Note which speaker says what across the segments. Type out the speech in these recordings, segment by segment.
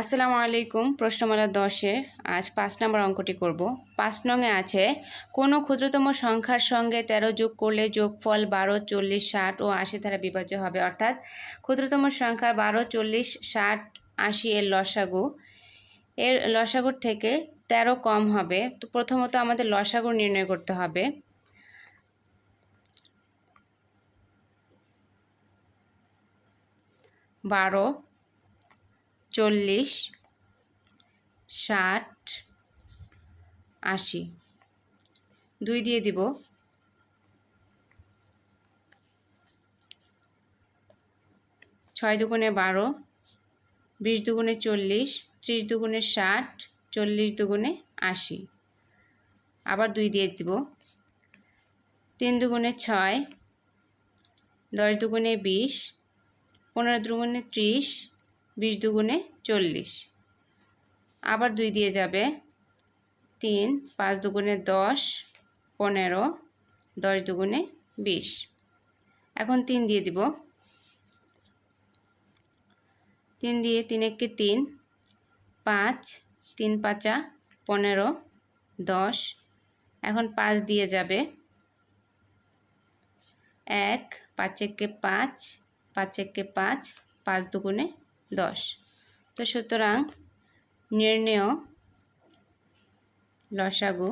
Speaker 1: আসসালামু আলাইকুম, প্রশ্নমালা দশের আজ পাঁচ নম্বর অঙ্কটি করব। পাঁচ নঙে আছে, কোনো ক্ষুদ্রতম সংখ্যার সঙ্গে তেরো যোগ করলে যোগফল বারো, চল্লিশ, ষাট ও আশি দ্বারা বিভাজ্য হবে। অর্থাৎ ক্ষুদ্রতম সংখ্যার বারো, চল্লিশ, ষাট, আশি এর লসাগু, এর লসাগুর থেকে তেরো কম হবে। তো প্রথমত আমাদের লসাগু নির্ণয় করতে হবে। বারো চল্লিশ, ষাট, আশি। দুই দিয়ে দিব। ছয় দুগুণে বারো, বিশ দুগুণে চল্লিশ, ত্রিশ দুগুণে ষাট, চল্লিশ দুগুণে আশি। আবার দুই দিয়ে দিব। তিন দুগুণে ছয়, দশ দুগুণে বিশ, পনেরো দুগুণে ত্রিশ বিশ দুগুণে চল্লিশ। আবার দুই দিয়ে যাবে। তিন, পাঁচ দুগুণে দশ, পনেরো, দশ দুগুণে বিশ। এখন তিন দিয়ে দিব। তিন দিয়ে তিন এককে তিন, পাঁচ, তিন পাঁচা পনেরো, দশ। এখন পাঁচ দিয়ে যাবে। এক, পাঁচ এককে পাঁচ পাঁচ এককে পাঁচ পাঁচ দুগুণে দশ। তো সুতরাং নির্ণেয় লসাগু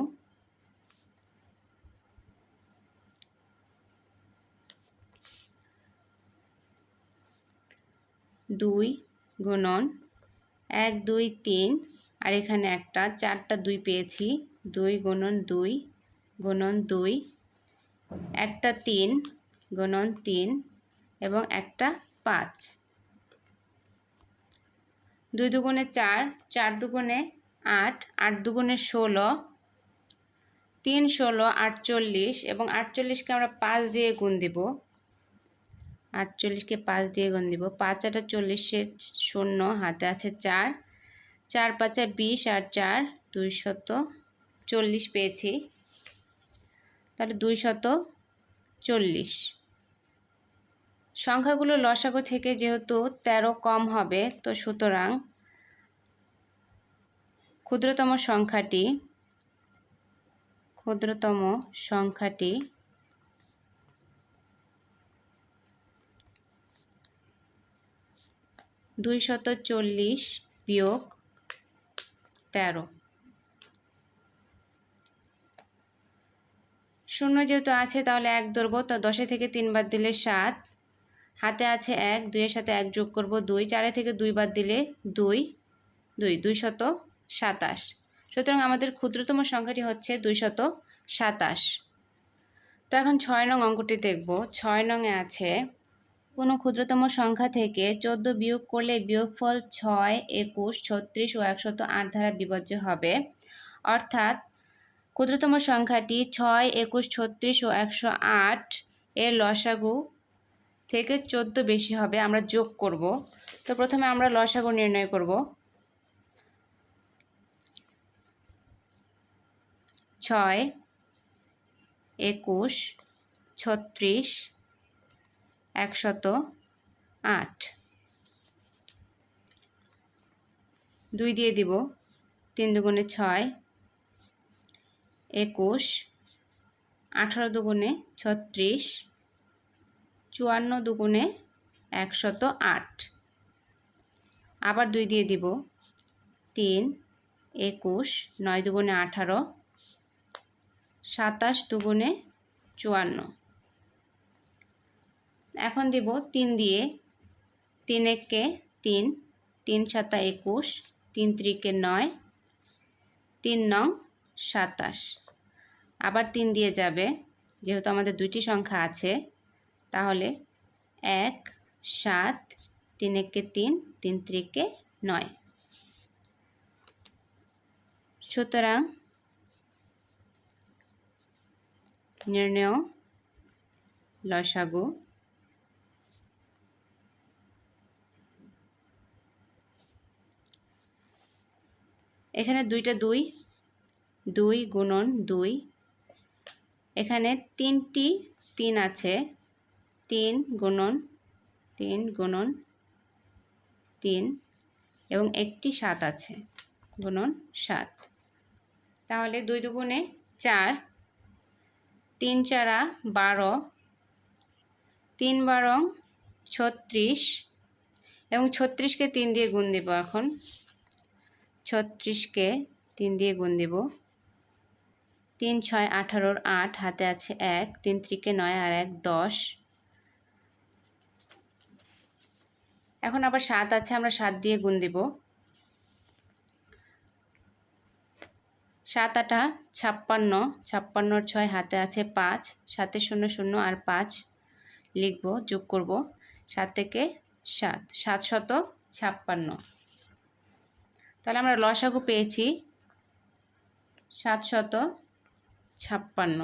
Speaker 1: দুই গুণন এক, দুই, তিন। আর এখানে একটা, চারটা দুই পেয়েছি। দুই গুণন দুই গুণন দুই। একটা তিন গুণন তিন এবং একটা পাঁচ। দুই দুগুণে চার চার দুগুণে আট আট দুগুণে ষোলো, তিন ষোলো, আটচল্লিশ এবং আটচল্লিশকে আমরা পাঁচ দিয়ে গুণ দিব। আটচল্লিশকে পাঁচ দিয়ে গুণ দিব। পাঁচ আটা চল্লিশের শূন্য, হাতে আছে চার। চার পাঁচা বিশ আর চার দুই শত চল্লিশ পেয়েছি। তাহলে দুই শত চল্লিশ। সংখ্যাগুলো লসাগু থেকে যেহেতু ১৩ কম হবে, তো সুতরাং ক্ষুদ্রতম সংখ্যাটি ক্ষুদ্রতম সংখ্যাটি দুই শত চল্লিশ বিয়োগ তেরো। শূন্য যেহেতু আছে তাহলে এক ধরবো, তো দশে থেকে তিনবার দিলে সাত। হাতে আছে এক, দুইয়ের সাথে এক যোগ করব দুই। চারে থেকে দুই বাদ দিলে দুই দুই দুই শত সাতাশ। সুতরাং আমাদের ক্ষুদ্রতম সংখ্যাটি হচ্ছে দুই শত সাতাশ। তো এখন ছয় নং অঙ্কটি দেখব। ছয় নংয়ে আছে, কোনো ক্ষুদ্রতম সংখ্যা থেকে চোদ্দ বিয়োগ করলে বিয়োগফল ছয়, একুশ, ছত্রিশ ও একশত আট ধারা বিভাজ্য হবে। অর্থাৎ ক্ষুদ্রতম সংখ্যাটি ছয়, একুশ, ছত্রিশ ও একশো আট এর লসাগু থেকে চোদ্দ বেশি হবে, আমরা যোগ করব। তো প্রথমে আমরা লসাগু নির্ণয় করব। ছয়, একুশ, ছত্রিশ, একশত আট। দুই দিয়ে দিব, তিন দুগুণে ছয়, একুশ, আঠারো দুগুণে ছত্রিশ চুয়ান্ন দুগুণে একশত আট। আবার দুই দিয়ে দিব। তিন, একুশ, নয় দুগুণে আঠারো, সাতাশ দুগুণে চুয়ান্ন। এখন দিব তিন দিয়ে। তিন এককে তিন তিন সাতা একুশ, তিন ত্রিকে নয়, তিন নং সাতাশ। আবার তিন দিয়ে যাবে, যেহেতু আমাদের দুইটি সংখ্যা আছে। তাহলে এক, সাত তিন একে তিন তিন ত্রিকে নয়। সুতরাং নির্ণয় লসাগু এখানে দুইটা দুই দুই গুণন দুই। এখানে তিনটি তিন আছে। তিন গুণন তিন গুণন, তিন এবং একটি সাত আছে, গুণন সাত। তাহলে দুই দুগুণে চার, তিন চারা বারো, তিন বারং ছত্রিশ এবং ছত্রিশকে তিন দিয়ে গুণ দেব এখন, ছত্রিশকে তিন দিয়ে গুণ দেব। তিন ছয় আঠারোর আট, হাতে আছে এক, তিন ত্রিকে নয় আর এক, দশ। এখন আবার সাত আছে, আমরা সাত দিয়ে গুণ দেব। সাত আটা ছাপ্পান্ন, ছাপ্পান্নর ছয় হাতে আছে পাঁচ, সাতে শূন্য শূন্য আর পাঁচ লিখব, যোগ করব। সাত থেকে সাত সাত শত ছাপ্পান্ন। তাহলে আমরা লসাগু পেয়েছি সাত শত ছাপ্পান্ন।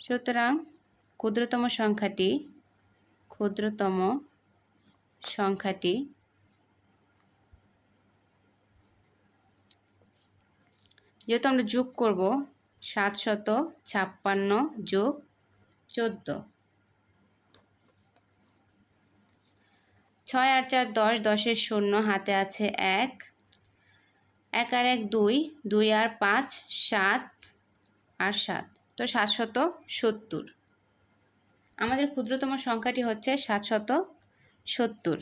Speaker 1: সুতরাং ক্ষুদ্রতম সংখ্যাটি ক্ষুদ্রতম সংখ্যাটি যেহেতু আমরা যোগ করব, সাতশত ছাপ্পান্ন যোগ চোদ্দ। ছয় আর চার দশ, দশের শূন্য, হাতে আছে এক। এক আর এক দুই দুই আর পাঁচ, সাত আর সাত। তো সাতশত সত্তর। আমাদের ক্ষুদ্রতম সংখ্যাটি হচ্ছে সাতশত সত্তর।